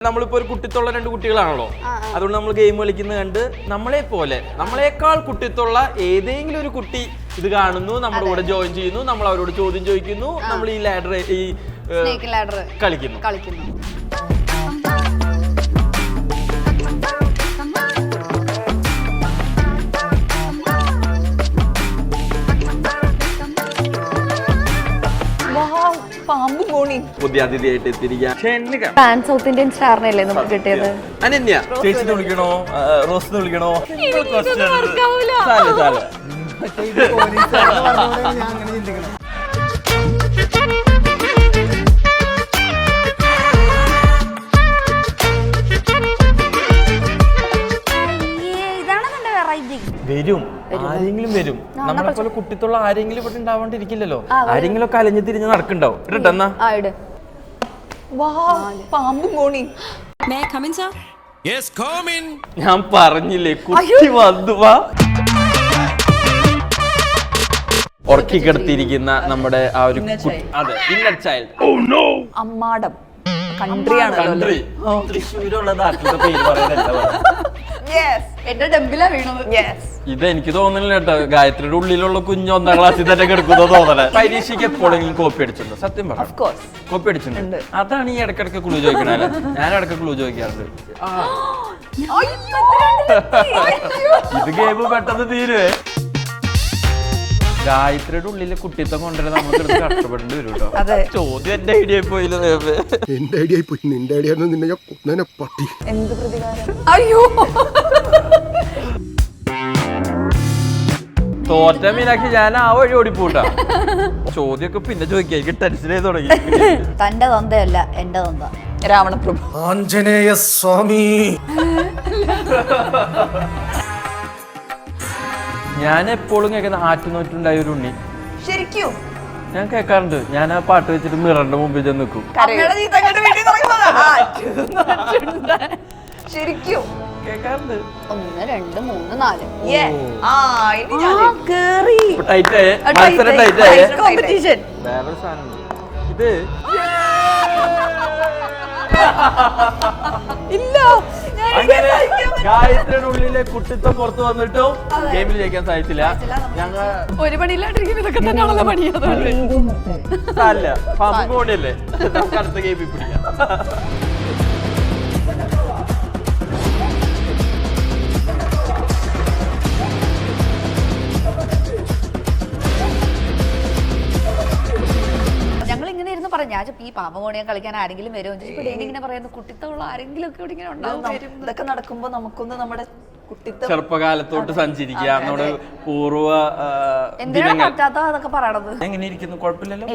നമ്മളിപ്പോ ഒരു കുട്ടിത്തുള്ള രണ്ട് കുട്ടികളാണല്ലോ. അതുകൊണ്ട് നമ്മൾ ഗെയിം കളിക്കുന്നത് കണ്ട് നമ്മളെ പോലെ നമ്മളെക്കാൾ കുട്ടിത്തുള്ള ഏതെങ്കിലും ഒരു കുട്ടി ഇത് കാണുന്നു നമ്മുടെ കൂടെ ജോയിൻ ചെയ്യുന്നു നമ്മൾ അവരോട് ചോദ്യം ചോദിക്കുന്നു നമ്മൾ ഈ ലാഡർ ഈ കളിക്കുന്നു. കളിക്കുന്നു. പാമ്പും കോണി പുതിയ അതിഥിയായിട്ട് എത്തിയിരിക്കുക ക്ഷണിക. പാൻ സൗത്ത് ഇന്ത്യൻ സ്റ്റാറിനല്ലേ നമുക്ക് കിട്ടിയത്? അനന്യ. ചേച്ചിനെ വിളിക്കണോ? ആ, റോസിനെ വിളിക്കണോ? വരും. ആരെങ്കിലും വരും. നമ്മളെ പോലെ കുട്ടിത്തുള്ള ആരെങ്കിലും ഇവിടെ ഉണ്ടാവാണ്ടിരിക്കില്ലല്ലോ. ആരെങ്കിലും ഒക്കെ അലഞ്ഞു തിരിഞ്ഞ് നടക്കണ്ടാവും പാമ്പും കോണി. ഞാൻ പറഞ്ഞില്ലേ കുട്ടി വന്നു വാ. ഉറക്കി കിടത്തിയിരിക്കുന്ന നമ്മുടെ ആ ഒരു കുട്ടി- അതെ ഇന്നർ ചൈൽഡ് അമ്മാടം. കൺട്രിയാണ് കൺട്രി തൃശ്ശൂരുള്ള നാട്ടിലത്തെ പേര് പറയുന്നത് എന്റെ ഡെമ്പിലാ വീണത്. ഇത് എനിക്ക് തോന്നുന്നില്ല കേട്ടോ. ഗായത്രിയുടെ ഉള്ളിലുള്ള കുഞ്ഞ് ഒന്നാം ക്ലാസ്സിൽ തന്നെ കിടക്കുന്നോ തോന്നല പരീക്ഷയ്ക്ക് എപ്പോഴെങ്കിലും കോപ്പി അടിച്ചിട്ടുണ്ടോ? സത്യം പറ. കോപ്പി അടിച്ചിട്ടുണ്ട്. അതാണ് ഈ ഇടക്കിടക്ക് ക്ലൂ ചോദിക്കണേ ഞാൻ ഇടയ്ക്ക് ക്ലൂ ചോദിക്കാറുണ്ട്. ഇത് ഗെയിം പെട്ടെന്ന് തീരുവേ. ഗായത്രിയുടെ ഉള്ളിലെ കുട്ടിത്തം കൊണ്ടുവരാൻ നമുക്ക് കഷ്ടപ്പെടേണ്ടി വരും കേട്ടോ. ചോദ്യം എന്റെ ഐഡിയ പോയില്ല ദൈവമേ. എന്റെ ഐഡിയ പോയി. നിന്റെ ഐഡിയ നിന്നെ ഞാൻ കൊന്നേനെ പട്ടി. എന്ത് പ്രതികാരം? അയ്യോ. തോറ്റ മീനാക്ഷി ഞാൻ ആ വഴി ഓടിപ്പോട്ടാ. ചോദ്യമൊക്കെ പിന്നെ ചോദിക്കാം എനിക്ക് ടെൻഷൻ ചെയ്ത് തുടങ്ങി. തന്റെ തന്തയല്ല എന്റെ തന്ത. രാവണപ്രഭു. ആഞ്ജനേയ സ്വാമി. ഞാൻ എപ്പോഴും കേൾക്കുന്ന ആറ്റുനോറ്റുണ്ടായ ഒരു ഉണ്ണി. ശരിക്കും. ഞാൻ കേൾക്കാറുണ്ട്. ഞാൻ ആ പാട്ട് വെച്ചിട്ട് മിററിന്റെ മുമ്പിൽ ചെന്ന് നിൽക്കും. ശരിക്കും. കേൾക്കാറുണ്ട്. ഒന്ന് രണ്ട് മൂന്ന് നാല്. ഇത് ഇല്ല. ഗായത്രിയുടെ ഉള്ളിലെ കുട്ടിത്തം പുറത്തു വന്നിട്ടും ഗെയിമിൽ ജയിക്കാൻ സാധിച്ചില്ല. ഞങ്ങൾ ഒരു പണിയില്ലാണ്ടിരിക്കും ഇതൊക്കെ തന്നെയാണല്ലോ പണി. അല്ല പാമ്പ് കോണിയല്ലേ നമുക്ക് അടുത്ത ഗെയിമിൽ പിടിക്കാം. ഞാൻ ചോദിച്ചു, ഈ പാമ്പ കളിക്കാൻ ആരെങ്കിലും വരുമോ? ഡെയിലി ഇങ്ങനെ പറയുന്നു കുട്ടിത്തമുള്ള ആരെങ്കിലും ഒക്കെ ഇവിടെ ഇങ്ങനെ ഉണ്ടാവും ഇതൊക്കെ നടക്കുമ്പോ നമുക്കൊന്ന് നമ്മുടെ ചെറുപ്പകാലത്തോട്ട് സഞ്ചരിക്കുക നമ്മുടെ പൂർവ പറ്റാത്ത അതൊക്കെ പറയണത്? എങ്ങനെ ഇരിക്കുന്നു കുഴപ്പമില്ലല്ലോ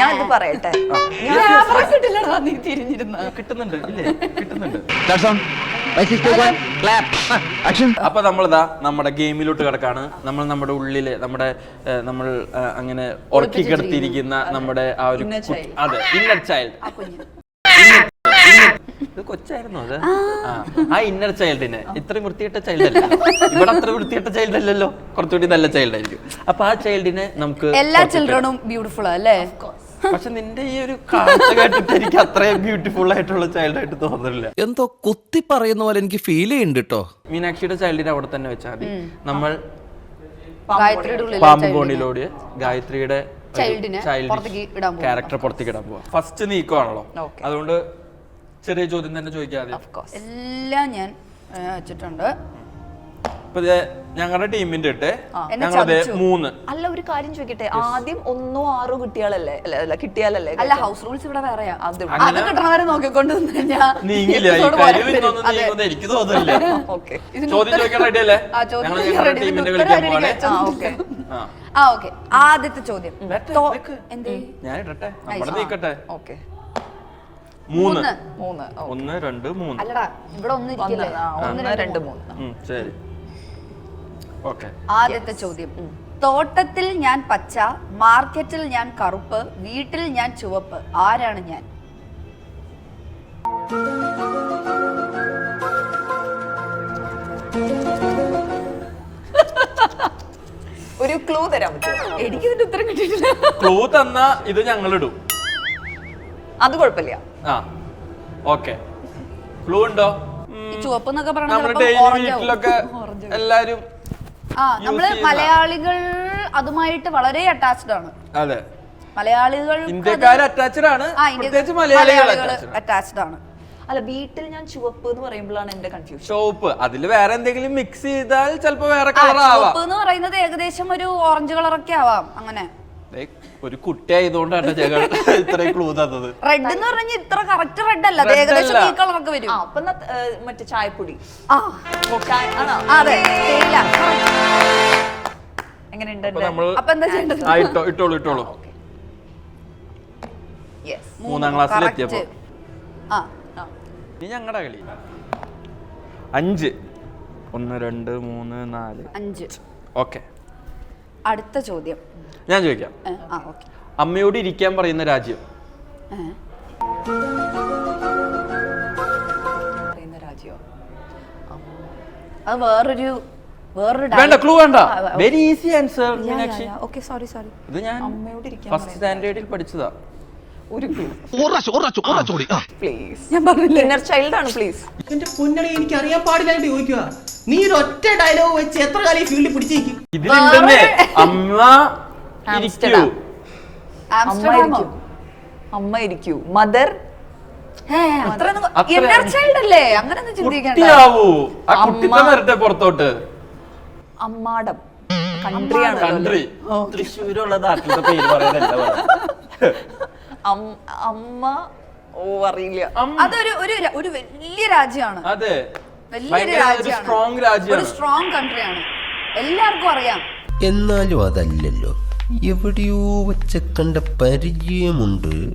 ഞാൻ ഇത് പറയട്ടെ. കിട്ടില്ലടാ നീ തിരിഞ്ഞിരുന്ന. കിട്ടുന്നുണ്ട് ഇല്ലേ? കിട്ടുന്നുണ്ട്. അപ്പൊ നമ്മളിതാ നമ്മുടെ ഗെയിമിലോട്ട് കിടക്കാണ്. നമ്മൾ നമ്മുടെ ഉള്ളിൽ നമ്മുടെ നമ്മൾ അങ്ങനെ ഉറക്കി കിടത്തിയിരിക്കുന്ന നമ്മുടെ ആ ഒരു. അതെ ഇന്നർ ചൈൽഡ് ഇത് കൊച്ചായിരുന്നു അത്. ആ, ഇന്നർ ചൈൽഡിനെ ഇത്രയും വൃത്തിയിട്ട ചൈൽഡ് അല്ല? ഇവിടെ അത്ര വൃത്തിയിട്ട ചൈൽഡ് അല്ലല്ലോ. കുറച്ചുകൂടി നല്ല ചൈൽഡ് ആയിരിക്കും. അപ്പൊ ആ ചൈൽഡിനെ നമുക്ക് എല്ലാ ചിൽഡ്രണും ചിൽഡ്രനും ബ്യൂട്ടിഫുൾ അല്ലേ? പക്ഷെ നിന്റെ ഈ ഒരു കാഴ്ച കേട്ടിട്ട് എനിക്ക് അത്രയും ബ്യൂട്ടിഫുൾ ആയിട്ടുള്ള ചൈൽഡ് ആയിട്ട് തോന്നുന്നില്ല. എന്തോ കുത്തി പറയുന്ന പോലെ എനിക്ക് ഫീൽ ചെയ്യുന്നുണ്ട് കേട്ടോ മീനാക്ഷിയുടെ ചൈൽഡിനെ അവിടെ തന്നെ വെച്ചാൽ മതി. നമ്മൾ ഗായത്രിയുടെ ഉള്ളിൽ പാമ്പ് കോണിലോട് ഗായത്രിയുടെ ചൈൽഡിനെ. ക്യാരക്ടർ പുറത്തേക്ക് ഇടാൻ പോവാ. ഫസ്റ്റ് നീക്കമാണല്ലോ Okay. അതുകൊണ്ട് ചെറിയ ചോദ്യം തന്നെ ചോദിക്കാതെ. എല്ലാം ഞാൻ വെച്ചിട്ടുണ്ട്. ഇപ്പൊ ഞങ്ങളുടെ ടീമിന്റെ ഇട്ട്. എന്നെ മൂന്ന്. അല്ല ഒരു കാര്യം ചോദിക്കട്ടെ. ആദ്യം ഒന്നോ ആറോ കിട്ടിയാലല്ലേ അല്ല കിട്ടിയാലല്ലേ? അല്ല ഹൗസ് റൂൾസ് ഇവിടെ വേറെയാ. അത് കിട്ടണവരെ നോക്കിക്കൊണ്ട് നീങ്ങില്ല? എനിക്ക് തോന്നുന്നില്ല. ചോദ്യം ചോദിക്കാൻ റെഡി അല്ലേ? ആ, ചോദ്യം ഞങ്ങൾ ചോദിക്കാൻ ഞങ്ങളുടെ ready. ടീമിന്റെ കളിക്കാൻ ആദ്യത്തെ ചോദ്യം. ഞാൻ ഇടട്ടെ. നീക്കട്ടെ. ഓക്കെ. മൂന്ന്. മൂന്ന്. ഓ, ഒന്ന് രണ്ട് മൂന്ന്. അല്ലടാ ഇവിടെ ഒന്ന് ഒന്ന്. ഇരിക്കില്ലേ ആ, ഒന്ന് രണ്ട് മൂന്ന്. ഉം, ശരി. ഓക്കെ. ആദ്യത്തെ ചോദ്യം. തോട്ടത്തിൽ ഞാൻ പച്ച മാർക്കറ്റിൽ ഞാൻ കറുപ്പ് വീട്ടിൽ ഞാൻ ചുവപ്പ്. ആരാണ് ഞാൻ? ഒരു ക്ലൂ തരാൻ പറ്റുമോ? എനിക്ക് ഇതിന്റെ ഉത്തരം കിട്ടിയിട്ടില്ല. ക്ലൂ തന്ന ഇത് ഞങ്ങൾ ഇടും അത് കുഴപ്പമില്ല. ആ ഓക്കെ. ക്ലൂ ഉണ്ടോ? ഈ ചുവപ്പ് എന്നൊക്കെ നമ്മുടെ ഡെയിലി വീട്ടിലൊക്കെ എല്ലാരും ആ നമ്മൾ മലയാളികൾ അതുമായിട്ട് വളരെ അറ്റാച്ച്ഡ് ആണ്. അതെ. മലയാളികൾ ഇന്ത്യക്കാർ അറ്റാച്ച്ഡ് ആണ്. പ്രത്യേകിച്ച് മലയാളികൾ attached ആണ്. അറ്റാച്ച്ഡ് ആണ്. അല്ല വീട്ടിൽ ഞാൻ ചുവപ്പ് എന്ന് പറയുമ്പോഴാണ് എന്റെ കൺഫ്യൂഷൻ ചുവപ്പ്. അതിൽ വേറെ എന്തെങ്കിലും മിക്സ് ചെയ്താൽ ചിലപ്പോ വേറെ ആ, കളർ ആവാം. ചുവപ്പ് എന്ന് പറയുന്നത് ഏകദേശം ഒരു ഓറഞ്ച് കളറൊക്കെ ആവാം അങ്ങനെ. ഒരു കുട്ടി ആയതുകൊണ്ടാണ് ഞങ്ങൾ ഇത്രയും ക്ലൂ തന്നത്. റെഡ് എന്ന് പറഞ്ഞാൽ ഇത്ര കറക്റ്റ് റെഡ് അല്ല. അത് Red ഏകദേശം അല്ല. ഈ കളറൊക്കെ വരും. ആ അപ്പൊ എന്നാ, മറ്റേ ചായപ്പൊടി. ആ. ചായ- ആണോ? അതെ. തേയില. എങ്ങനെയുണ്ട് അപ്പൊ എന്റെ നമ്മൾ അപ്പൊ എന്താ ചെയ്യേണ്ടത്? ആ ഇട്ടോ ഇട്ടോളൂ ഇട്ടോളൂ. യെസ് മൂന്നാം ക്ലാസ്സിൽ correct. എത്തിയപ്പോ. ആ ഇനി ഞങ്ങളുടെ കളി. അഞ്ച്. ഒന്ന് രണ്ട് മൂന്ന് നാല്. അഞ്ച്. ഓക്കെ. അടുത്ത ചോദ്യം. ഞാൻ ചോദിക്കാം. ആ ഓക്കെ. അമ്മയോട് ഇരിക്കാൻ പറയുന്ന രാജ്യം? അത് വേറൊരു വേണ്ട ക്ലൂ വേണ്ട. Very easy answer Meenakshi okay sorry sorry ഇത് ഞാൻ അമ്മയോട് ഇരിക്കാൻ ഫസ്റ്റ് സ്റ്റാൻഡേർഡിൽ പഠിച്ചതാ. ഒരു പ്ലീസ് ഞാൻ പറഞ്ഞില്ല? ഇന്നർ ചൈൽഡ് ആണ് പ്ലീസ് എന്റെ എനിക്ക് അറിയാൻ പാടില്ലായിട്ട് ചോദിക്കുക. നീ ഒരു ഒറ്റ ഡയലോഗ് വെച്ച് എത്ര കാലം ഫീൽഡിൽ പിടിച്ചേക്കും ഇതിലുണ്ടെന്നേ അമ്മ ആംസ്റ്റർഡാം. അമ്മ ആംസ്റ്റർഡാമോ? അമ്മ ഇരിക്കൂ മദർ അല്ലേ? അങ്ങനൊന്നും ചിന്തിക്കണ്ട. കുട്ടിയാവൂ. ആ അമ്മ- കുട്ടിത്തെ വരട്ടെ പുറത്തോട്ട്. അമ്മാടം. കൺട്രി. ആണ് കൺട്രി തൃശ്ശൂരുള്ള നാട്ടിലത്തെ പേര് പറയുന്നല്ല അമ്മ ഓ അറിയില്ല. അതൊരു ഒരു ഒരു വലിയ രാജ്യമാണ്. അതെ. വലിയൊരു ഒരു രാജ്യമാണ്. സ്ട്രോങ് ഒരു രാജ്യമാണ് സ്ട്രോങ് കൺട്രിയാണ് എല്ലാവർക്കും അറിയാം. എന്നാലും അതല്ലല്ലോ. എവിടെയോ വെച്ച കണ്ട പരിചയമുണ്ട്.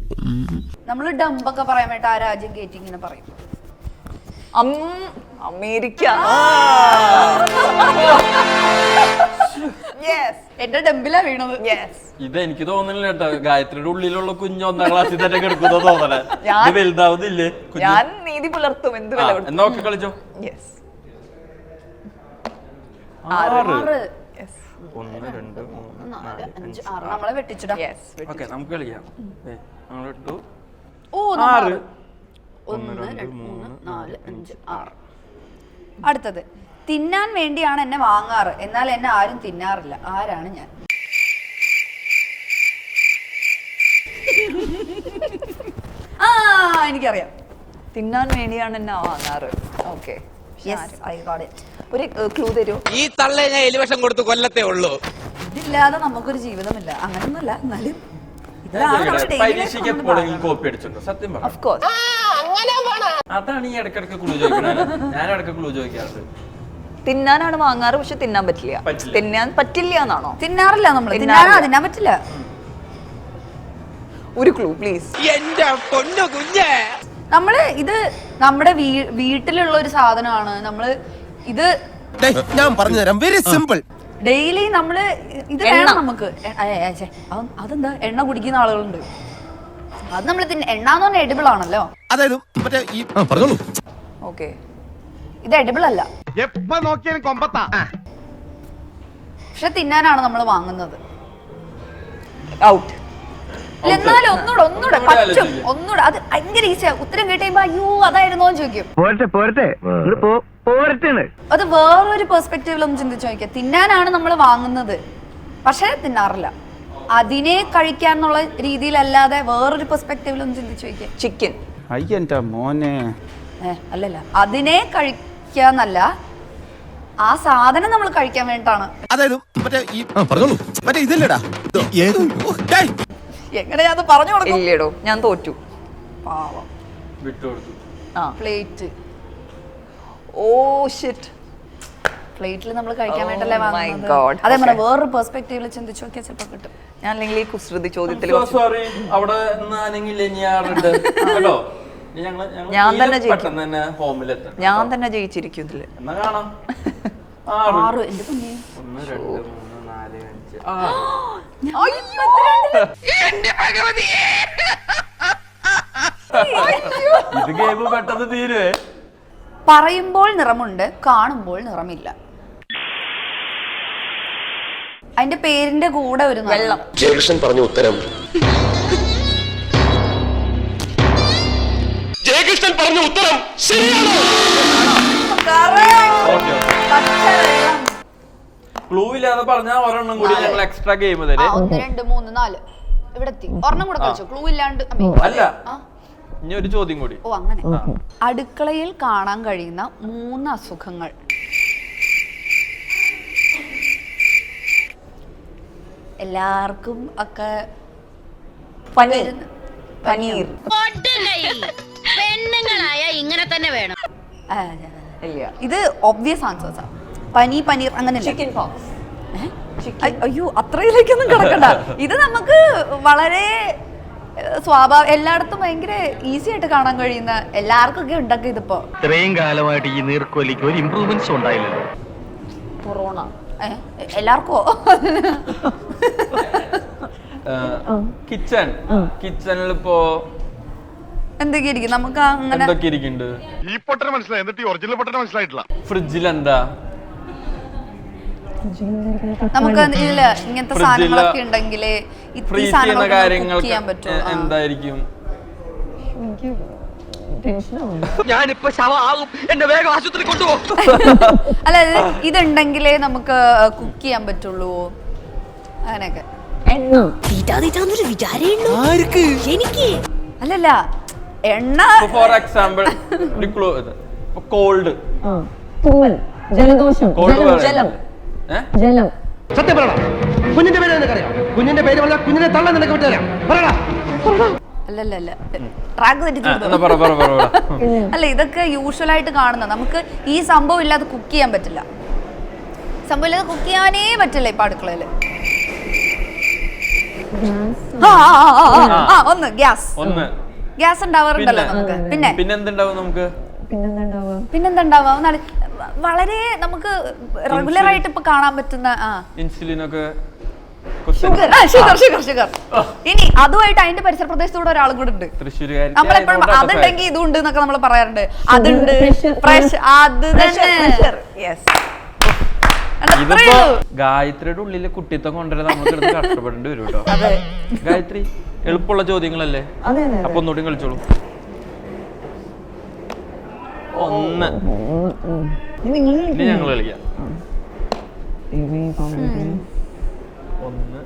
നമ്മൾ ഡമ്പൊക്കെ പറയാൻ വേണ്ടി ആ രാജ്യം കയറ്റി ഇങ്ങനെ പറയും. അം- അമേരിക്ക. യെസ് എന്റെ ഡമ്പിലാ വീണത്. യെസ് ഇത് എനിക്ക് തോന്നുന്നില്ല കേട്ടോ. ഗായത്രിയുടെ ഉള്ളിലുള്ള കുഞ്ഞ് ഒന്നാം ക്ലാസ്സിൽ തന്നെ കിടക്കുന്ന തോന്നണേ. വലുതാവുന്നില്ലേ? ഞാൻ നീതി പുലർത്തും. എന്ത് നോക്കി കളിച്ചോ? യെസ് ആറ്. ഒന്ന് രണ്ട് മൂന്ന് നാല് അഞ്ച് ആറ്. നമ്മളെ വെട്ടിച്ചിടാം. ഓക്കെ നമുക്ക് കളിക്കാം. ദേ, നമ്മളിട്ടു ഓ ആറ്. നമ്മൾ ഒന്ന് രണ്ട് മൂന്ന് നാല് അഞ്ച് ആറ്. അടുത്തത്. തിന്നാൻ വേണ്ടിയാണ് എന്നെ വാങ്ങാറ്. എന്നാൽ എന്നെ ആരും തിന്നാറില്ല. ആരാണ് ഞാൻ? ആ എനിക്കറിയാം. തിന്നാൻ വേണ്ടിയാണ് എന്നെ വാങ്ങാറ്. Okay yes I got it ഒരു ക്ലൂ തരൂ. ഈ തള്ളേ ഞാൻ എലിവശം കൊടുത്ത് കൊല്ലത്തേ ഉള്ളൂ. ഇതില്ലാതെ നമുക്കൊരു ജീവിതമില്ല. അങ്ങനൊന്നുമല്ല എന്നാലും ഞാൻ ഇതാണ് നമ്മുടെ ചോദിക്കട്ടെ, daily life പരീക്ഷയ്ക്ക് എപ്പോഴെങ്കിലും കോപ്പി അടിച്ചിട്ടുണ്ടോ. സത്യം പറ. ഓഫ് കോഴ്സ് അതാണ് ഈ ഇടക്കിടക്ക് ക്ലൂ ചോദിക്കുന്നത് ഞാൻ ഇടയ്ക്ക് ക്ലൂ ചോദിക്കാറുണ്ട്. തിന്നാനാണ് വാങ്ങാറ് പക്ഷെ തിന്നാൻ പറ്റില്ല. പറ്റില്ല. തിന്നാൻ പറ്റില്ല എന്നാണോ? തിന്നാറില്ല നമ്മൾ തിന്നാറില്ല. തിന്നാനാ തിന്നാൻ പറ്റില്ല. ഒരു ക്ലൂ പ്ലീസ് എന്റെ പൊന്നു കുഞ്ഞേ. നമ്മൾ ഇത് നമ്മുടെ വീ- വീട്ടിലുള്ള ഒരു സാധനമാണ്. നമ്മൾ ഇത് ഞാൻ ഞാൻ പറഞ്ഞുതരാം വെരി സിമ്പിൾ ഡെയിലി നമ്മൾ ഇത് വേണം നമുക്ക്. ഛെ, അത് അതെന്താ? എണ്ണ കുടിക്കുന്ന ആളുകളുണ്ട്. അത് നമ്മൾ എണ്ണ എന്ന് പറഞ്ഞാൽ എഡിബിൾ ആണല്ലോ. അതായത് മറ്റേ ഈ പറഞ്ഞോളൂ. ഓക്കെ. ഇത് എഡിബിൾ അല്ല. എപ്പ നോക്കിയാലും കൊമ്പത്താ. പക്ഷെ തിന്നാനാണ് നമ്മൾ വാങ്ങുന്നത്. ഔട്ട് എന്നാലും ഒന്നുകൂടെ ഒന്നുകൂടെ ഒന്നുകൂടെ പറ്റും. അത് ഭയങ്കര ഈസിയാ ഉത്തരം കേട്ട് കഴിയുമ്പോ അയ്യോ അതായിരുന്നോ എന്ന് ചോദിക്കും. പോരട്ടെ പോരട്ടെ. പോരട്ടെ അത് വേറൊരു പെർസ്പെക്റ്റീവിലൊന്നും ചിന്തിച്ചു നോക്കിയാൽ തിന്നാനാണ് നമ്മൾ വാങ്ങുന്നത്. പക്ഷെ തിന്നാറില്ല. അതിനെ കഴിക്കാന്നുള്ള രീതിയിലല്ലാതെ വേറൊരു പെർസ്പെക്റ്റീവിലൊന്നും ചിന്തിച്ചു നോക്കിയാൽ ചിക്കൻ അയ്യന്റെ മോനെ. അല്ലല്ല. അതിനെ കഴിക്കാന്നല്ല ആ സാധനം നമ്മൾ കഴിക്കാൻ വേണ്ടിട്ടാണ്. അതായത് മറ്റേ ഈ പറഞ്ഞോളൂ. മറ്റേ ഇതല്ലടാ. എങ്ങനെയാ അത് പറഞ്ഞു കൊടുക്കും? ഇല്ലടോ ഞാൻ തോറ്റു. പാവം. വിട്ടുകൊടുത്തു ആ പ്ലേറ്റ്. ഓ ഷിറ്റ് പ്ലേറ്റിൽ നമ്മൾ കഴിക്കാൻ Oh വേണ്ടല്ലേ വാങ്ങുന്നത്. അതേ Okay. വേറൊരു പെർസ്പെക്റ്റീവിൽ ചിന്തിച്ചു നോക്കിയാൽ ചിലപ്പോൾ കിട്ടും. ഞാൻ അല്ലെങ്കിൽ ഈ കുസൃതി ചോദ്യത്തിൽ sorry. അവിടെ ഞങ്ങൾ ഞാൻ തന്നെ ഞാൻ തന്നെ ജയിച്ചിരിക്കും ഇതിൽ. ആറ്. എന്റെ ആറ്. ഇത് ഗെയിം പെട്ടെന്ന് തീരുവേ. പറയുമ്പോൾ നിറമുണ്ട് കാണുമ്പോൾ നിറമില്ല. അതിന്റെ പേരിന്റെ കൂടെ ഒരു വെള്ളം. ജേർഷൻ പറഞ്ഞ ഉത്തരം. ജയകൃഷ്ണൻ പറഞ്ഞ ഉത്തരം ശരിയാണ്. ക്ലൂ ഇല്ലാന്ന് പറഞ്ഞാൽ ഒരെണ്ണം കൂടി ഞങ്ങൾ എക്സ്ട്രാ ഗെയിം തരും. ഒന്ന് രണ്ട് മൂന്ന് നാല്. ഇവിടെ എത്തി ഒരെണ്ണം കൂടെ കളിച്ചു? ക്ലൂ ഇല്ലാണ്ട് അല്ല. ആ, ഇനി ഒരു ചോദ്യം കൂടി. ഓ അങ്ങനെ. അടുക്കളയിൽ കാണാൻ കഴിയുന്ന മൂന്ന് അസുഖങ്ങൾ. എല്ലാവർക്കും ഒക്കെ പനീർ. പനീർ പെണ്ണുങ്ങളായ ഇങ്ങനെ തന്നെ വേണം. ഇത് ഒബ്വിയസ് ആൻസേഴ്സാ പനി പനീർ അങ്ങനെ ചിക്കൻ പോക്സ് അയ്യോ അത്രയിലേക്കൊന്നും കിടക്കണ്ട. ഇത് നമുക്ക് വളരെ സ്വാഭാവിക എല്ലായിടത്തും ഭയങ്കര ഈസി ആയിട്ട് കാണാൻ കഴിയുന്ന എല്ലാവർക്കും ഒക്കെ ഉണ്ടാക്കി ഇതിപ്പോ. ഇത്രയും കാലമായിട്ട് ഈ നീർക്കോലിക്ക് ഒരു ഇമ്പ്രൂവ്മെന്റ്സ് ഉണ്ടായില്ലല്ലോ. കൊറോണ. എല്ലാവർക്കോ? കിച്ചൺ. കിച്ചണിൽ ഇപ്പോ എന്തൊക്കെ ഇരിക്കും? നമുക്ക് അങ്ങനെ എന്തൊക്കെ ഇരിക്കുന്നുണ്ട്? ഈ പൊട്ടന മനസ്സിലായി. എന്നിട്ട് ഈ ഒറിജിനൽ പൊട്ടന മനസ്സിലായിട്ടില്ല. ഫ്രിഡ്ജിൽ എന്താ നമുക്ക് ഇല്ല ഇങ്ങനത്തെ സാധനങ്ങളൊക്കെ ഉണ്ടെങ്കിൽ കുക്ക് കാര്യങ്ങൾക്ക് ചെയ്യാൻ എന്തായിരിക്കും? ഞാനിപ്പോ ശവമാകും. എന്നെ വേഗം ആശുപത്രി കൊണ്ടുപോ. അല്ല ഇതുണ്ടെങ്കിലേ നമുക്ക് കുക്ക് ചെയ്യാൻ പറ്റുള്ളൂ. അങ്ങനെയൊക്കെ. എനിക്ക്. അല്ലല്ല എണ്ണ ഫോർ എക്സാമ്പിൾ കോൾഡ് ജലദോഷം. കോൾഡ് ജലം. ജലം. സത്യം പറയടാ. കുഞ്ഞിന്റെ പേര് നിനക്കറിയാം? കുഞ്ഞിന്റെ പേര് പറഞ്ഞാൽ കുഞ്ഞിനെ തള്ളാൻ നിനക്ക് വിട്ടുതരാം പറയടാ. അല്ലല്ലല്ല. ട്രാക്ക് തെറ്റിച്ചു എന്നാ പറ പറ പറ പറ. അല്ല ഇതൊക്കെ യൂഷ്വൽ ആയിട്ട് കാണുന്ന നമുക്ക് ഈ സംഭവം ഇല്ലാതെ കുക്ക് ചെയ്യാൻ പറ്റില്ല. സംഭവം ഇല്ലാതെ കുക്ക് ചെയ്യാനേ പറ്റില്ല ഇപ്പൊ അടുക്കളയിൽ ഒന്ന് ഗ്യാസ്. ഒന്ന്. ഗ്യാസ് ഉണ്ടാവാറുണ്ടല്ലോ നമുക്ക്. പിന്നെ? പിന്നെ എന്തുണ്ടാവും നമുക്ക് പിന്നെന്തുണ്ടാവുക ഒന്നാണ് വളരെ നമുക്ക് റെഗുലർ ആയിട്ട് ഇപ്പൊ കാണാൻ പറ്റുന്ന ഇൻസുലിൻ ഒക്കെ ഷുഗർ ഷുഗർ ഷുഗർ ഷുഗർ ഇനി അതുമായിട്ട് അതിന്റെ പരിസര പ്രദേശത്തൂടെ ഒരാളും കൂടെ ഉണ്ട്. നമ്മളെപ്പോഴും അതുണ്ടെങ്കിൽ ഇതുണ്ട് എന്നൊക്കെ നമ്മൾ പറയാറുണ്ട്. അതുണ്ട്. പ്രഷർ അത് തന്നെ. യെസ് ഇതിപ്പോ ഗായത്രിയുടെ ഉള്ളിലെ കുട്ടിത്തം കൊണ്ടുവരാൻ കിടന്ന് കഷ്ടപ്പെടേണ്ടി വരും കേട്ടോ. അതെ. ഗായത്രി എളുപ്പമുള്ള ചോദ്യങ്ങളല്ലേ? അപ്പൊ ഒന്നുകൂടി കളിച്ചോളൂ. ഒന്ന്. ഇനി ഞങ്ങൾ കളിക്കാം. ഒന്ന്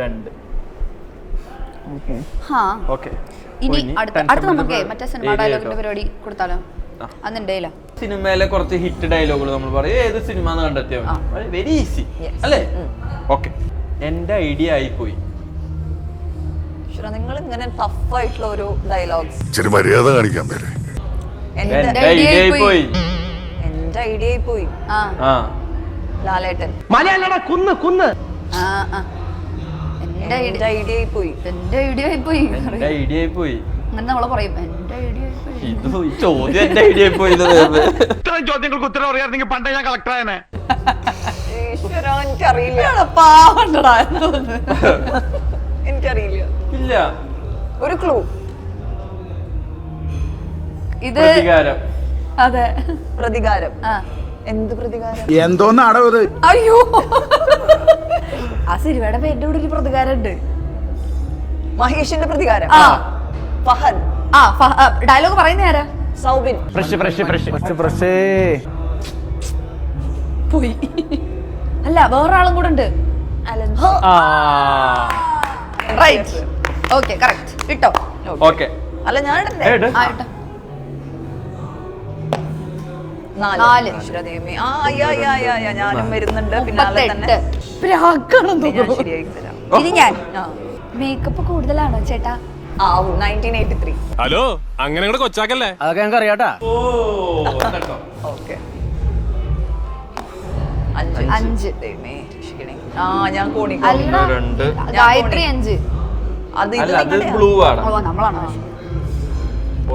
രണ്ട്. ഓക്കെ. ഇനി അടുത്ത അടുത്ത നമുക്ക് മറ്റേ സിനിമ ഡയലോഗിന്റെ പരിപാടി കൊടുത്താലോ. അന്നുണ്ടേല സിനിമയിലെ കുറച്ച് ഹിറ്റ് ഡയലോഗുകൾ നമ്മൾ പറയും. ഏത് സിനിമ എന്ന് കണ്ടെത്തിയാൽ വെരി ഈസി അല്ലേ? ഓക്കെ. എന്റെ ഐഡിയ ആയിപ്പോയി. നിങ്ങൾ ഇങ്ങനെ ടഫ് ആയിട്ടുള്ള ഒരു ഡയലോഗ്സ് ഇച്ചിരി മര്യാദ കാണിക്കാൻ പേരെ എന്റെ ഐഡിയ ആയി ഐഡിയ ആയിപ്പോയി. എന്റെ ഐഡിയ പോയി. ആ. ആ. ലാലേട്ടൻ. മലയല്ലടാ കുന്ന് കുന്ന്. എന്റെ ഐഡിയ ഐഡിയ പോയി. എന്റെ ഐഡിയ ആയിപ്പോയി എന്റെ ഐഡിയ ആയിപ്പോയി അങ്ങനെ നമ്മൾ പറയും എന്റെ ഐഡിയ ആയിപ്പോയി ഇത് ഈ ചോദ്യം എന്റെ ഐഡിയ ഇത് വേറെ. ഇത്രയും ചോദ്യങ്ങൾക്ക് ഉത്തരം അറിയാമെങ്കിൽ പണ്ടേ ഞാൻ കളക്ടർ ആയനെ. എനിക്കറിയില്ല. ഇല്ല. ഒരു ക്ലൂ ഇത് അതെ. പ്രതികാരം. എന്ത് പ്രതികാരം? എന്തോന്നാടോ ഇത് അയ്യോ. ആ സിനിമയുടെ പേരിന്റെ കൂടെ ഒരു പ്രതികാരം ഉണ്ട് മഹേഷിന്റെ പ്രതികാരം. ആ. ഫഹദ്. ആ ഡയലോഗ് പറയുന്ന ആരാ? Soubin. Fresh fresh fresh. Fresh പോയി. അല്ല വേറൊരാളും കൂടെ ഉണ്ട്. അലൻ. ആ. റൈറ്റ് ഓക്കെ കറക്റ്റ് ഇട്ടോ. ഓക്കെ അല്ല ഞാൻ ഇടണ്ടേ ആ ഇട്ടോ. നാല്. നാല്. ഈശ്വര ആ അയ്യാ അയ്യാ അയ്യാ അയ്യാ ഞാനും വരുന്നുണ്ട്. പിന്നാലെ തന്നെ പ്രാക്കാണെന്ന് ഞാൻ തോന്നുന്നു. ശരിയാക്കി തരാം. ഇനി ഞാൻ. മേക്കപ്പ് കൂടുതലാണോ ചേട്ടാ? ആ നയന്റീൻ എയ്റ്റി ത്രീ ഹലോ അങ്ങനെ കൂടെ കൊച്ചാക്കല്ലേ? അതൊക്കെ ഞങ്ങൾക്ക് അറിയാട്ടാ. ഓക്കെ. അഞ്ച്. അഞ്ച്. ദൈവമേ രക്ഷിക്കണേ ആ ഞാൻ കോണി അല്ല രണ്ട്. ഗായത്രി അഞ്ച്. അത് ഇത് അല്ല അത്? ബ്ലൂ ആണ് ഓ നമ്മളാണ്?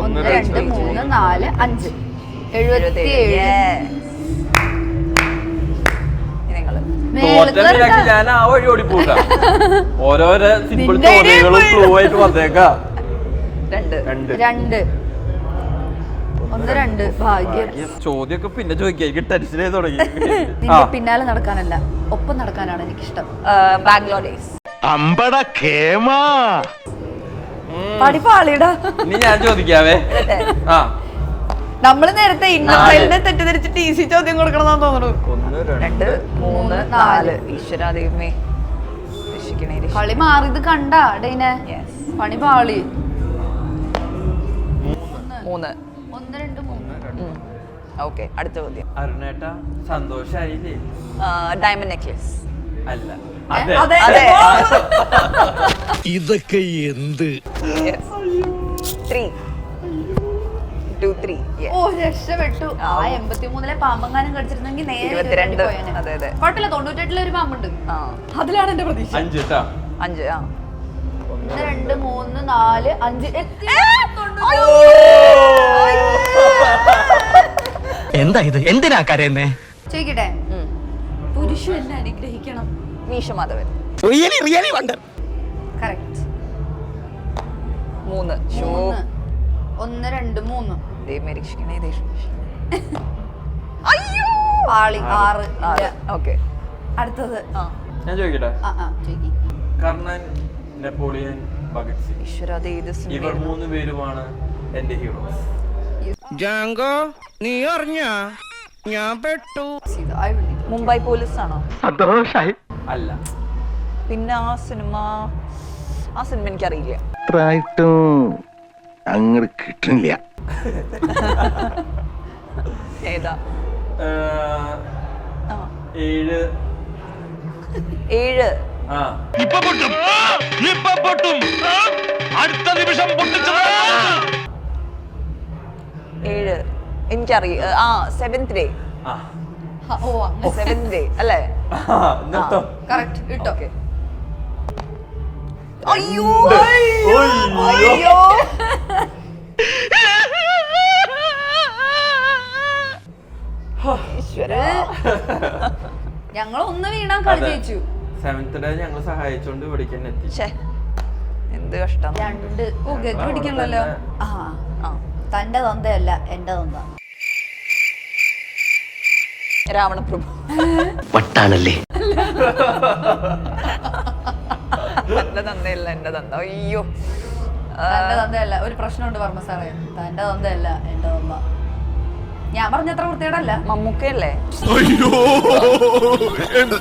ഒന്ന് രണ്ട് മൂന്ന് നാല് അഞ്ച്. ഞാൻ ആ വഴി ഓടിപ്പോട്ടാ ഓരോരോ സിമ്പിൾ നിന്റെ idea ചോദ്യങ്ങളും ക്ലൂ ആയിട്ട് വന്നേക്കാ. രണ്ട്. ഒന്ന് രണ്ട്. ഭാഗ്യം. ചോദ്യമൊക്കെ പിന്നെ ചോദിക്കാം എനിക്ക് ടെൻഷൻ ആയി തുടങ്ങി പിന്നാലെ നടക്കാനല്ല. ഒപ്പം നടക്കാനാണ് എനിക്കിഷ്ടം. ബാംഗ്ലൂർ ഡേയ്സ് അമ്പട കേമാ. പഠിപ്പാളിടാ. ഇനി ഞാൻ ചോദിക്കാവേ. ആ. നമ്മൾ നേരത്തെ ഇന്നത്തെ തെറ്റിദ്ധരിച്ചിട്ട് സി ചോദ്യം കൊടുക്കണം തോന്നുന്നു ഒന്ന് രണ്ട് മൂന്ന് നാല്. ഈശ്വര ദൈവമേ രക്ഷിക്കണേ രക്ഷിക്കണേ. കളി മാറിയത് കണ്ടാ ഡൈനെ? പണി പാളി. മൂന്ന്. ഒന്ന് രണ്ട് മൂന്ന്. ഓക്കെ അടുത്ത ചോദ്യം. അരുണേട്ട സന്തോഷായില്ലേ? ഡയമണ്ട് നെക്ലേസ് അല്ല. ഇതൊക്കെ എന്ത്? ത്രീ ടു ത്രീ ഓ രക്ഷപ്പെട്ടു. ആ എൺപത്തി മൂന്നിലെ പാമ്പങ്ങാനും കടിച്ചിരുന്നെങ്കിൽ നേരെ ഇരുപത്തിരണ്ട്. അതെ, അതെ. കുഴപ്പമില്ല തൊണ്ണൂറ്റെട്ടിലെ ഒരു പാമ്പുണ്ട്. ആ. അതിലാണ് എന്റെ പ്രതീക്ഷ. അഞ്ച് അഞ്ച് ആ. ഒന്ന് രണ്ട് മൂന്ന് നാല് അഞ്ച്. എന്താ ഇത്? എന്തിനാ കരയുന്നേ? ചോദിക്കട്ടെ? പുരുഷൻ എന്നെ അനുഗ്രഹിക്കണം. Meesa Madhavan. Really really wonder. Correct മൂന്ന്. ഒന്ന് രണ്ട് മൂന്ന്. ദൈവമേ രക്ഷിക്കണേ ദൈവം. അയ്യോ! പാളി ആറ്. ഓക്കെ. അടുത്തത്. ആ. ഞാൻ ചോദിക്കട്ടെ? ആ ആ ചോദിക്കി. കർണൻ നെപ്പോളിയൻ ഭഗത് സിംഗ്. ഇവർ മൂന്ന് പേരുമാണ് എന്റെ ഹീറോസ്. ജാങ്കോ നീ അറിഞ്ഞ? ഞാൻ പെട്ടു. മുംബൈ പോലീസ് ആണോ അല്ല. പിന്നെ ആ സിനിമ ആ സിനിമ എനിക്കറിയില്ല. അങ്ങനെ അങ്ങോട്ട് കിട്ടുന്നില്ല. ഏതാ? ഏഴ്. ഏഴ്. ആ. ഇപ്പൊ പൊട്ടും. ഇപ്പൊ പൊട്ടും. അടുത്ത നിമിഷം പൊട്ടിച്ചത്. ഏഴ്. എനിക്കറിയ ആ സെവൻത് ഡേ ഓ സെവൻത് ഡേ അല്ലേ? കറക്റ്റ് ഇട്ടോ. അയ്യോ. വീണാ കളി ജയിച്ചു ഡേ ഞങ്ങൾ സഹായിച്ചോണ്ട് ഇവിടേക്ക് തന്നെ എത്തി എന്ത് കഷ്ടം. രണ്ട് ഓ ഗഗ് പിടിക്കണല്ലോ ആ ആ. തന്റെ തൊന്തയല്ല എന്റെ തൊന്ത. രാവണപ്രഭു. വട്ടാണല്ലേ? എന്റെ തന്തയല്ല എന്റെ തന്ത. അയ്യോ. തന്റെ തന്തയല്ല ഒരു പ്രശ്നമുണ്ട് വർമ്മ സാറേ. തന്റെ തന്തയല്ല എന്റെ തന്ത. ഞാൻ പറഞ്ഞത്ര വൃത്തിയോടല്ല മമ്മൂക്കയല്ലേ? അയ്യോ എന്താ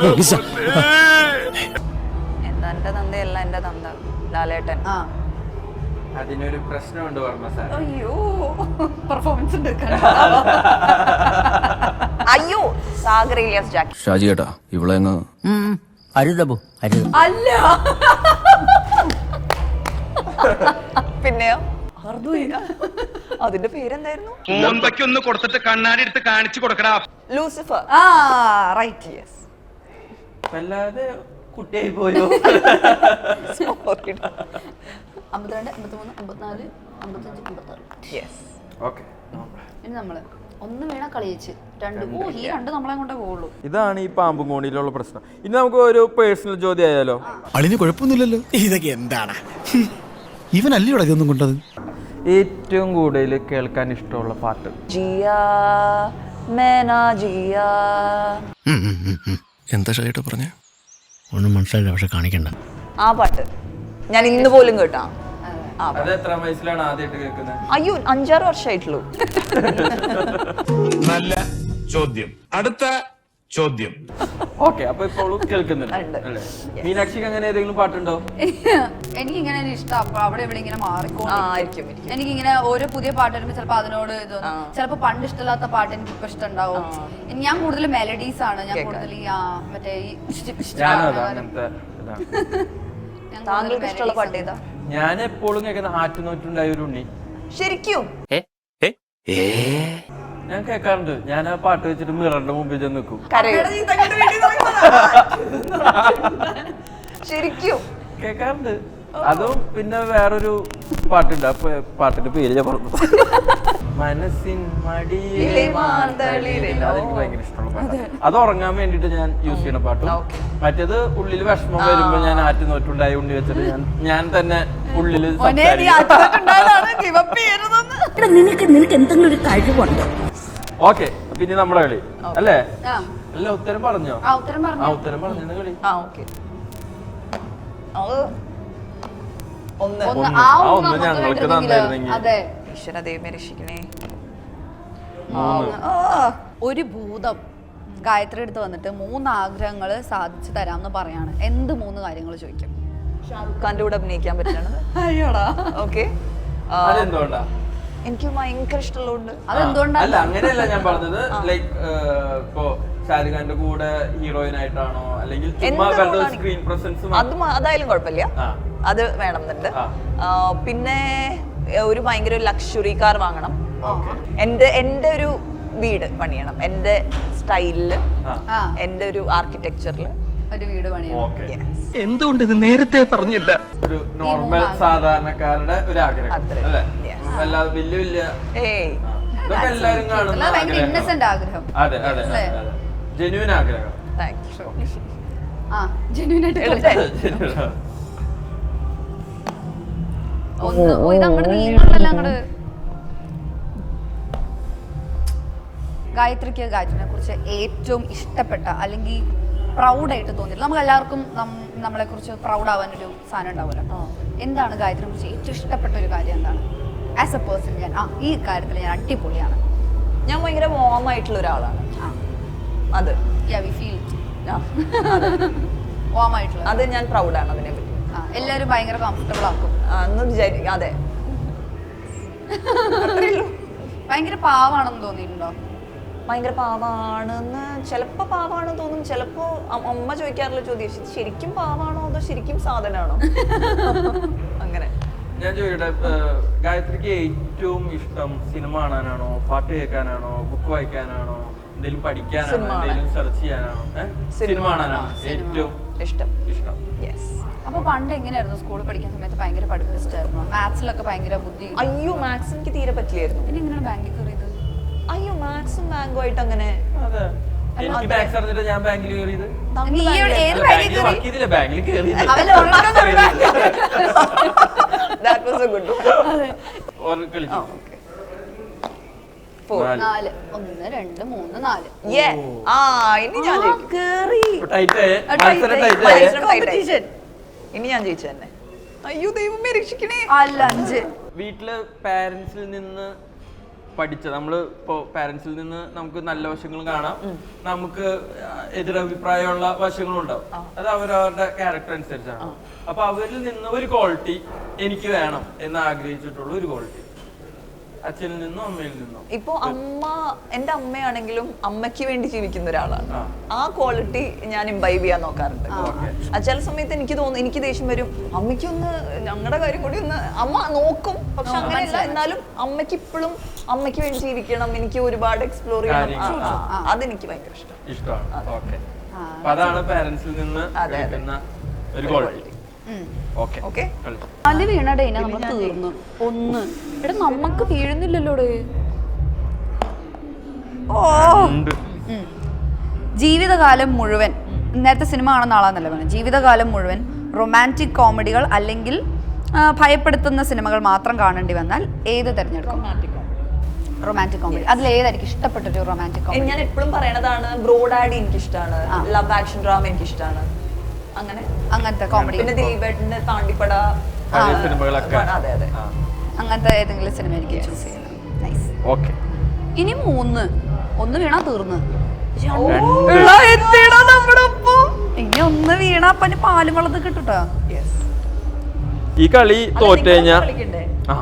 എന്റെ തന്തയല്ല എന്റെ തന്ത ലാലേട്ടൻ. ആ. അതിനൊരു പ്രശ്നമുണ്ട് വർമ്മ സാർ അയ്യോ പെർഫോമൻസ് ഉണ്ട് അയ്യോ സാഗർ ഇലിയാസ് ജാക്കി. ഷാജി ഏട്ടാ ഇവിടെ അങ്ങ് അരുതബു അരുത് അല്ല. പിന്നെയോ? അതിന്റെ പേരെന്തായിരുന്നു? ഒന്ന് കൊടുത്തിട്ട് കണ്ണാടി എടുത്ത് കാണിച്ചു കൊടുക്കടാ. ലൂസിഫർ. ആ. റൈറ്റ് യെസ് വല്ലാതെ കുട്ടിയായി പോയോ? അമ്പത്തിരണ്ട് അമ്പത്തിമൂന്ന് അമ്പത്തിനാല് അമ്പത്തഞ്ച് അമ്പത്താറ് യെസ് ഓക്കെ. ഇനി നമ്മൾ ഒന്ന് വീണ കളിയിച്ച് രണ്ട്. ഓ ഈ രണ്ട് നമ്മളെ കൊണ്ടേ പോവുള്ളൂ. ഇതാണ് ഈ പാമ്പും കോണിയിലുള്ള പ്രശ്നം. ഇനി നമുക്ക് ഒരു പേഴ്സണൽ ചോദ്യം ആയാലോ? അളിന് കുഴപ്പമൊന്നുമില്ലല്ലോ. ഇതൊക്കെ എന്താണ് ഇവനല്ലയോടാ ഒന്നും കൊണ്ടത്? ഏറ്റവും കൂടുതൽ കേൾക്കാൻ ഇഷ്ടമുള്ള പാട്ട്. ജിയ മേനാ ജിയ. എന്താ ഷാജിയേട്ടാ പറഞ്ഞേ? ഒന്നും മനസ്സിലായില്ല പക്ഷെ കാണിക്കണ്ട. ആ പാട്ട് ഞാൻ ഇന്ന് പോലും കേട്ടാ. അത് എത്ര വയസ്സിലാണ് ആദ്യമായിട്ട് കേൾക്കുന്നത് അയ്യോ അഞ്ചാറ് വർഷമായിട്ടുള്ളൂ. നല്ല ചോദ്യം. അടുത്ത ചോദ്യം. ഓക്കെ അപ്പൊ ഇപ്പോഴും കേൾക്കുന്നുണ്ട്. അല്ലേ? മീനാക്ഷിക്ക് അങ്ങനെ ഏതെങ്കിലും പാട്ടുണ്ടോ? എനിക്ക് ഇങ്ങനെ ഒരു ഇഷ്ടം അപ്പൊ അവിടെ ഇവിടെ ഇങ്ങനെ മാറിക്കോളും. ആ ആയിരിക്കും ആയിരിക്കും. എനിക്ക് ഇങ്ങനെ ഓരോ പുതിയ പാട്ട് വരുമ്പോ ചിലപ്പോ അതിനോട് ഇത് ചിലപ്പോ പണ്ട് ഇഷ്ടമില്ലാത്ത പാട്ട് എനിക്ക് ഇപ്പൊ ഇഷ്ടമുണ്ടാവും ഞാൻ കൂടുതൽ മെലഡീസ് ആണ്. ഞാൻ കേൾക്കാൻ. കൂടുതൽ ഈ ആ, മറ്റേ ഈ ഇഷ്ട- ഇഷ്ട- ഞാനും അതാ അങ്ങനത്തെ ഇതാണ്. ഞാൻ കൂടുതൽ താങ്കൾക്ക് ഇഷ്ടമുള്ള melodies പാട്ട് ഏതാ? ഞാൻ എപ്പോഴും കേൾക്കുന്ന ആറ്റുനോറ്റുണ്ടായ ഒരു ഉണ്ണി. ശരിക്കും. ഞാൻ കേൾക്കാറുണ്ട് ഞാൻ ആ പാട്ട് വെച്ചിട്ട് മിററിന്റെ മുമ്പിൽ ചെന്ന് നിൽക്കും. ശരിക്കും. കേൾക്കാറുണ്ട് അതും പിന്നെ വേറൊരു പാട്ടുണ്ട്. അപ്പൊ പാട്ടിന്റെ പേര് ഞാൻ പറഞ്ഞു മനസ്സിൻ മടിയിലെ. അതെനിക്ക് ഭയങ്കര ഇഷ്ടമുള്ള പാട്ടാണ്. അത്. ഉറങ്ങാൻ വേണ്ടിട്ട് ഞാൻ യൂസ് ചെയ്യുന്ന പാട്ടും. മറ്റേത് ഉള്ളിൽ വിഷമം വരുമ്പോ ഞാൻ ആറ്റുനോറ്റുണ്ടായി ഉണ്ണി വെച്ചിട്ട് ഞാൻ ഞാൻ തന്നെ ചെയ്യരുതെന്ന്. നിനക്ക് നിനക്ക് എന്തെങ്കിലും ഒരു കഴിവുണ്ടോ? ഓക്കെ പിന്നെ നമ്മളെ കളി. അല്ലേ? അല്ല ഉത്തരം പറഞ്ഞോ? ആ ഉത്തരം ആ പറഞ്ഞു ഉത്തരം പറഞ്ഞു. കളി. ആ ഓക്കെ. അത് ഒന്ന്. ആ ഞങ്ങൾക്ക്? തന്നായിരുന്നെങ്കിൽ. അതെ. ഈശ്വര ദൈവമേ രക്ഷിക്കണേ. ആ, ഒരു ഭൂതം ഗായത്രി എടുത്ത് വന്നിട്ട് മൂന്ന് ആഗ്രഹങ്ങൾ സാധിച്ചു തരാം എന്ന് പറയാണ്. എന്ത് മൂന്ന് കാര്യങ്ങൾ ചോദിക്കും? ഷാറുഖ് ഖാന്റെ കൂടെ അഭിനയിക്കാൻ പറ്റണത് അയ്യോടാ. ഓക്കെ. അതെന്തുകൊണ്ടാ? എനിക്ക് ഭയങ്കര ഇഷ്ടമുള്ളതുകൊണ്ട്. അല്ല അങ്ങനെയല്ല ഞാൻ പറഞ്ഞത്. ലൈക്ക് ഇപ്പോ ഷാരൂഖാന്റെ കൂടെ ഹീറോയിൻ ആയിട്ടാണോ അല്ലെങ്കിൽ സ്ക്രീൻ പ്രസൻസ് അത് അതായാലും കുഴപ്പമില്ല. അത് വേണമെന്നുണ്ട്. ആ. ആ, പിന്നെ ഒരു ഭയങ്കര ലക്ഷറി കാർ വാങ്ങണം. എന്റെ എന്റെ എന്റെ ഒരു വീട് പണിയണം. എന്റെ സ്റ്റൈലിൽ എന്റെ എന്റെ ഒരു ആർക്കിടെക്ചറിൽ ഒരു വീട് പണിയണം. എന്തുകൊണ്ട് ഇത് നേരത്തെ പറഞ്ഞില്ല? ഒരു നോർമൽ സാധാരണക്കാരുടെ ഒരു ആഗ്രഹം അല്ലേ. അല്ലാതെ വലിയ വലിയ ഏയ്. ഇതൊക്കെ കാണുന്ന ഭയങ്കര ആഗ്രഹം. ഇന്നസെന്റ് ആഗ്രഹം. അതെ അതെ? ജെന്യൂൻ ആഗ്രഹം. താങ്ക് യു ആ ജെന്യൂൻ ആയിട്ട് എടുത്തേ. കളിച്ചാ. ഒന്ന് ഓ ഇത് അങ്ങോട്ട് നീങ്ങണ്ടല്ലോ അങ്ങോട്ട്. ഗായത്രിക്ക് ഗായത്രിനെ കുറിച്ച് ഏറ്റവും ഇഷ്ടപ്പെട്ട അല്ലെങ്കിൽ പ്രൗഡായിട്ട് തോന്നിയത് നമുക്ക് എല്ലാവർക്കും നമ്മളെ കുറിച്ച് പ്രൗഡ് ആവാൻ ഒരു സാധനം ഉണ്ടാവില്ല എന്താണ് ഗായത്രിനെ കുറിച്ച് ഏറ്റവും ഇഷ്ടപ്പെട്ട ഒരു കാര്യം എന്താണ്? ആസ് എ പേഴ്സൺ ഞാൻ ആ ഈ കാര്യത്തിൽ ഞാൻ അടിപൊളിയാണ്. ഞാൻ ഭയങ്കര വോം ആയിട്ടുള്ള ഒരാളാണ്. അത്. വി ആയിട്ടുള്ള അത് ഞാൻ പ്രൗഡാണ് അതിനെ പറ്റി. എല്ലാവരും ഭയങ്കര കംഫർട്ടബിൾ ആക്കും. എന്ന് വിചാരിക്കും അതെ. ഭയങ്കര പാവാണെന്ന് തോന്നിയിട്ടുണ്ടോ? ഭയങ്കര പാവാണെന്ന് ചിലപ്പോൾ പാവാണെന്ന് തോന്നും. ചിലപ്പോൾ അമ്മ ചോദിക്കാറുള്ള ചോദ്യം. "ഇത് ശരിക്കും പാവാണോ അതോ ശരിക്കും സാധനമാണോ? ഞാൻ ചോദിക്കട്ടെ ഗായത്രിക്ക് ഏറ്റവും ഇഷ്ടം സിനിമ കാണാനാണോ പാട്ട് കേൾക്കാനാണോ ബുക്ക് വായിക്കാനാണോ എന്തെങ്കിലും പഠിക്കാനാണോ. എന്തെങ്കിലും സെർച്ച് ചെയ്യാനാണോ? സിനിമ കാണാനാണോ ഏറ്റവും ഇഷ്ടം. ഇഷ്ടം? യെസ് അപ്പൊ പണ്ട് എങ്ങനെയായിരുന്നു? സ്കൂളിൽ പഠിക്കുന്ന സമയത്ത് ഭയങ്കര പഠിപ്പിച്ചിട്ടായിരുന്നു മാത്സിലൊക്കെ ഭയങ്കര ബുദ്ധി അയ്യോ മാത്സ് എനിക്ക് തീരെ പറ്റില്ലായിരുന്നു. പിന്നെ എങ്ങനെയാണ് ബാങ്കിൽ കയറിയത്? അയ്യോ മാത്സും ബാങ്കും ആയിട്ട് അങ്ങനെ അതെ. എനിക്ക് ബാങ്ക് അറിഞ്ഞിട്ട് ഞാൻ ബാങ്കിൽ കയറിയത്? ബാങ്കിൽ വർക്ക് ചെയ്തില്ല ബാങ്കിൽ കയറിയത്. നാല്. ഒന്ന് രണ്ട് മൂന്ന് നാല്. ആ ഇനി ഞാൻ ജയിക്കും. കേറി. ടൈറ്റ് ആയേ. ആ, tight മത്സരം ടൈറ്റ് ആയേ. മത്സരം tight ആയി. Competition. ഇനി ഞാൻ ജയിച്ചു തന്നെ. അയ്യോ ദൈവമേ രക്ഷിക്കണേ. അല്ല അഞ്ച്. വീട്ടിൽ പാരന്റ്സിൽ നിന്ന് പഠിച്ച നമ്മൾ ഇപ്പോ പാരന്റ്സിൽ നിന്ന് നമുക്ക് നല്ല വശങ്ങളും കാണാം. നമുക്ക് എതിരഭിപ്രായമുള്ള വശങ്ങളും ഉണ്ടാവും. അത് അവരവരുടെ ക്യാരക്ടർ അനുസരിച്ചാണ്. അപ്പൊ അവരിൽ നിന്ന് ഒരു ക്വാളിറ്റി എനിക്ക് വേണം എന്ന് ആഗ്രഹിച്ചിട്ടുള്ള ഒരു ക്വാളിറ്റി അച്ഛനിൽ നിന്നോ അമ്മയിൽ നിന്നോ? ഇപ്പൊ അമ്മ എന്റെ അമ്മയാണെങ്കിലും അമ്മയ്ക്ക് വേണ്ടി ജീവിക്കുന്ന ഒരാളാണ്. ആ. ക്വാളിറ്റി ഞാൻ ഇംബൈബ് ചെയ്യാൻ നോക്കാറുണ്ട്. ചില സമയത്ത് എനിക്ക് തോന്നുന്നു എനിക്ക് ദേഷ്യം വരും. അമ്മയ്ക്കൊന്ന് ഞങ്ങളുടെ കാര്യം കൂടി ഒന്ന് അമ്മ നോക്കും. പക്ഷെ അങ്ങനെയല്ല എന്നാലും അമ്മയ്ക്ക് ഇപ്പോഴും അമ്മയ്ക്ക് വേണ്ടി ജീവിക്കണം എനിക്ക് ഒരുപാട് എക്സ്പ്ലോർ ചെയ്യണം. അതെനിക്ക് ഭയങ്കര ഇഷ്ടം. ഇഷ്ടമാണ്. ഓക്കെ. അതാണ് പാരന്റ്സിൽ നിന്ന് അതെ, അതെ. ഒരു ക്വാളിറ്റി ഓക്കെ ഓക്കെ നാല് വീണ ഡേന നമ്മൾ തീർന്നു. ഒന്ന്. എടാ നമ്മക്ക് വീഴുന്നില്ലല്ലോ ഓ. ജീവിതകാലം മുഴുവൻ നേരത്തെ സിനിമ കാണുന്ന ആളാന്നല്ലേ പറഞ്ഞു ജീവിതകാലം മുഴുവൻ റൊമാന്റിക് കോമഡികൾ അല്ലെങ്കിൽ ഭയപ്പെടുത്തുന്ന സിനിമകൾ മാത്രം കാണേണ്ടി വന്നാൽ ഏത് തിരഞ്ഞെടുക്കും? Romantic comedy. അതിൽ ഏതായിരിക്കും ഇഷ്ടപ്പെട്ട ഒരു റൊമാന്റിക് കോമഡി? ഞാൻ എപ്പോഴും പറയണതാണ് ബ്രോഡാഡി എനിക്ക് ഇഷ്ടമാണ് ലവ് ആക്ഷൻ ഡ്രാമ എനിക്ക് ഇഷ്ടമാണ് അങ്ങനെ. അങ്ങനത്തെ കോമഡി. പിന്നെ ദിലീപേട്ടന്റെ പാണ്ടിപ്പട സിനിമകളൊക്കെ. അതെ അതെ. അങ്ങനത്തെ ഏതെങ്കിലും സിനിമ എനിക്ക് ചൂസ് ചെയ്യണം നൈസ് ഓക്കെ ഇനി മൂന്ന്. ഒന്ന് വീണാ തീർന്ന്. നമ്മുടെ ഒപ്പം? ഇനി ഒന്ന് വീണാ അപ്പന് പാലും വെള്ളത്തിൽ കിട്ടുട്ടോ യെസ് ഈ കളി തോറ്റ് കഴിഞ്ഞാ ആ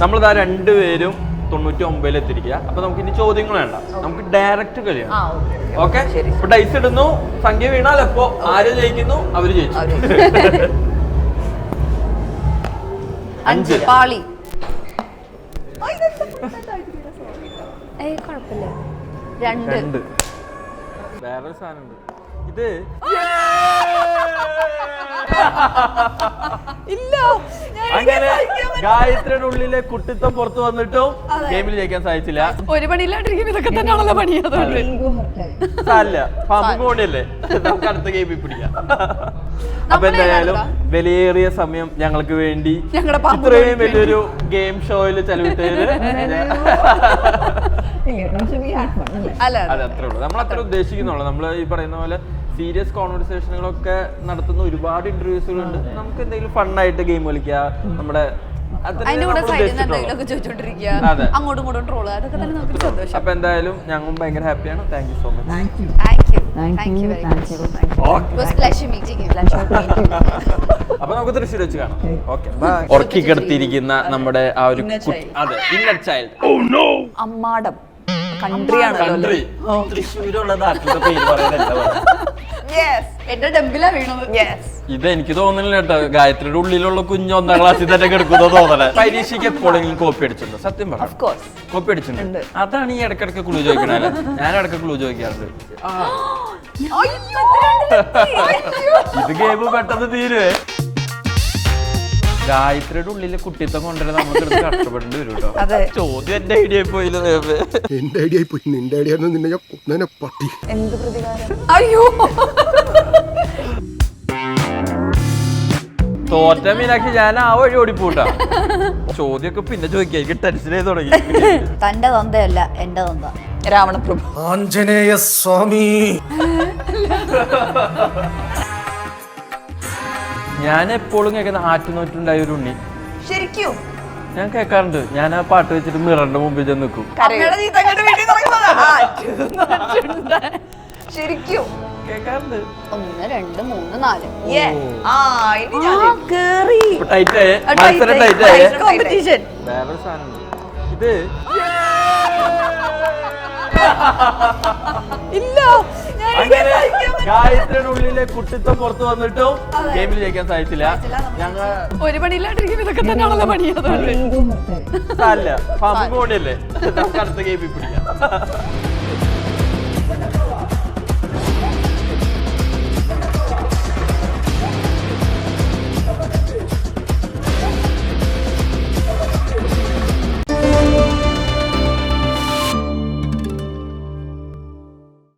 നമ്മളിതാ രണ്ടുപേരും തൊണ്ണൂറ്റി ഒമ്പതിൽ എത്തിരിക്കുക അപ്പൊ നമുക്ക് ഇനി ചോദ്യങ്ങൾ വേണ്ട. നമുക്ക് ഡയറക്റ്റ് കളിയാണ്. ഓക്കെ ഡൈസ് ഇടുന്നു സംഖ്യ വീണാൽ എപ്പോ? ആര് ജയിക്കുന്നു? അവർ ജയിച്ചു. അഞ്ച് പാളി. ഏയ് കുഴപ്പമില്ല. രണ്ട്. രണ്ട്. വേറൊരു സാധനമുണ്ട്. ഇത് ഇല്ല. അങ്ങനെ ഗായത്രിയുടെ ഉള്ളിലെ കുട്ടിത്തം പുറത്തു വന്നിട്ടും ഗെയിമിൽ ജയിക്കാൻ സാധിച്ചില്ല. ഒരു പണിയില്ലാണ്ടിരിക്കും ഇതൊക്കെ തന്നെയാണല്ലോ പണി. അതുകൊണ്ട് നമുക്ക് അടുത്ത ഗെയിമിൽ പിടിക്കാം. അപ്പൊ എന്തായാലും? വിലയേറിയ സമയം ഞങ്ങൾക്ക് വേണ്ടി ഇത്രയും വലിയൊരു ഗെയിം ഷോയിൽ ചെലവിട്ടതിന് അല്ല? അത് അത്രേ ഉള്ളൂ. നമ്മൾ അത്ര ഉദ്ദേശിക്കുന്നുള്ളൂ. നമ്മൾ ഈ പറയുന്ന പോലെ സീരിയസ് കോൺവെർസേഷനുകളൊക്കെ നടത്തുന്ന ഒരുപാട് ഇന്റർവ്യൂസുകളുണ്ട് നമുക്ക് എന്തെങ്കിലും ഫണ്ണായിട്ട് ഗെയിം കളിക്കുക നമ്മുടെ അതല്ലേ അതിന്റെ കൂടെ സൈഡിൽ നിന്ന് ഉദ്ദേശിച്ചിട്ടുള്ളൂ. എന്തെങ്കിലുമൊക്കെ ചോദിച്ചോണ്ടിരിക്കുക അങ്ങോട്ടും ഇങ്ങോട്ടും ട്രോൾ അതൊക്കെ തന്നെ നമുക്ക് സന്തോഷം. അപ്പൊ എന്തായാലും ഞങ്ങളും ഭയങ്കര ഹാപ്പിയാണ് thank you so much thank you thank you അപ്പൊ നമുക്ക് തൃശ്ശൂർ വെച്ച് കാണാം. ഓക്കെ ഉറക്കി കിടത്തിയിരിക്കുന്ന നമ്മുടെ ആ ഒരു അതെ ഇന്നർ ചൈൽഡ് അമ്മാടം. കൺട്രിയാണല്ലോ കൺട്രി തൃശ്ശൂരുള്ള നാട്ടിലത്തെ പേര് എന്റെ ഡെമ്പിലാ വീണത്. യെസ് ഇത് എനിക്ക് തോന്നുന്നില്ല കേട്ടോ. ഗായത്രിയുടെ ഉള്ളിലുള്ള കുഞ്ഞ് ഒന്നാം ക്ലാസ്സിൽ തന്നെ കിടക്കുന്ന തോന്നണേ. പരീക്ഷയ്ക്ക് എപ്പോഴെങ്കിലും കോപ്പി അടിച്ചിട്ടുണ്ടോ? സത്യം പറഞ്ഞു കോപ്പി അടിച്ചിട്ടുണ്ട്. അതാണ് ഈ ഇടക്കിടക്ക് ക്ലൂ ചോദിക്കണേ ഞാൻ ഇടയ്ക്ക് ക്ലൂ ചോദിക്കാറുണ്ട്. ഇത് ഗെയിം പെട്ടെന്ന് തീരുവേ. ഗായത്രിയുടെ ഉള്ളിൽ കുട്ടിത്തം കൊണ്ടുവരാൻ നമ്മൾ കഷ്ടപ്പെടേണ്ടി വരും കേട്ടോ ചോദ്യം എന്റെ ഐഡിയ പോയില്ല എന്റെ ഐഡിയ പോയി. നിന്റെ ഐഡിയ നിന്നെ ഞാൻ കൊന്നേനെ പട്ടി എന്ത് പ്രതികാരം? അയ്യോ. തോറ്റ മീനാക്ഷി ഞാൻ ആ വഴി ഓടിപ്പോട്ടാ. ചോദ്യമൊക്കെ പിന്നെ ചോദിക്കാം എനിക്ക് ടെൻഷൻ ചെയ്ത് തുടങ്ങി. തന്റെ തന്തയല്ല എന്റെ തന്ത. രാവണപ്രഭു ആഞ്ജനേയ സ്വാമി. ഞാൻ എപ്പോഴും കേൾക്കുന്ന ആറ്റുനോറ്റുണ്ടായ ഒരു ഉണ്ണി. ശരിക്കും? ഞാൻ കേൾക്കാറുണ്ട്. ഞാൻ ആ പാട്ട് വെച്ചിട്ട് മിററിന്റെ മുമ്പിൽ ചെന്ന് നിൽക്കും. ശരിക്കും? കേൾക്കാറുണ്ട്. ഒന്ന് രണ്ട് മൂന്ന് നാല്. കോമ്പറ്റീഷൻ വേറൊരു സാധനം ഇത് ഇല്ല. അങ്ങനെ ഗായത്രിയുടെ ഉള്ളിലെ കുട്ടിത്വം പുറത്തു വന്നിട്ടും ഗെയിമിൽ ജയിക്കാൻ സാധിച്ചില്ല. ഞങ്ങൾ ഒരു പണിയില്ലാണ്ടിരിക്കും ഇതൊക്കെ തന്നെയാണല്ലോ പണി. അതുകൊണ്ട് അല്ല പാമ്പ് പോണിയല്ലേ നമുക്ക് അടുത്ത ഗെയിമിൽ പിടിക്കാം.